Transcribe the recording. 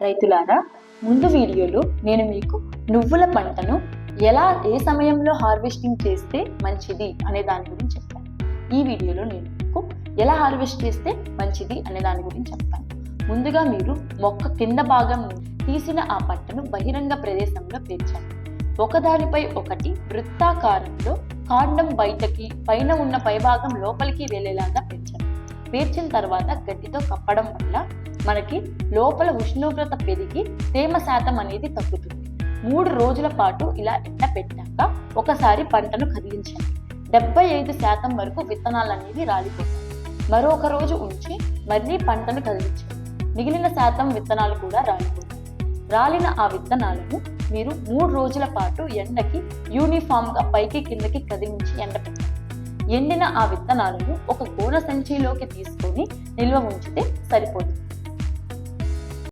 రైతులారా ముందు వీడియోలో నేను మీకు నువ్వుల పంటను ఎలా ఏ సమయంలో హార్వెస్టింగ్ చేస్తే మంచిది అనే దాని గురించి చెప్తాను. ఈ వీడియోలో నేను మీకు ఎలా హార్వెస్ట్ చేస్తే మంచిది అనే దాని గురించి చెప్తాను. ముందుగా మీరు మొక్క కింద భాగం నుండి తీసిన ఆ పంటను బహిరంగ ప్రదేశంలో పేర్చండి. ఒకదానిపై ఒకటి వృత్తాకారంలో కాండం బయటకి పైన ఉన్న పైభాగం లోపలికి వెళ్ళేలాగా పేర్చండి పేర్చిన తర్వాత గడ్డితో కప్పడం వల్ల మనకి లోపల ఉష్ణోగ్రత పెరిగి తేమ శాతం అనేది తగ్గుతుంది. మూడు రోజుల పాటు ఇలా ఎండ పెట్టాక ఒకసారి పంటను కదిలించండి డెబ్బై ఐదు శాతం వరకు విత్తనాలు అనేవి రాలిపోతాయి. మరొక రోజు ఉంచి మళ్ళీ పంటను కదిలించండి మిగిలిన శాతం విత్తనాలు కూడా రాలిపోతాయి. రాలిన ఆ విత్తనాలను మీరు మూడు రోజుల పాటు ఎండకి యూనిఫామ్గా పైకి కిందకి కదిలించి ఎండపెట్టాలి. ఎండిన ఆ విత్తనాలను ఒక గోన సంచిలోకి తీసుకొని నిల్వ ఉంచితే సరిపోతుంది.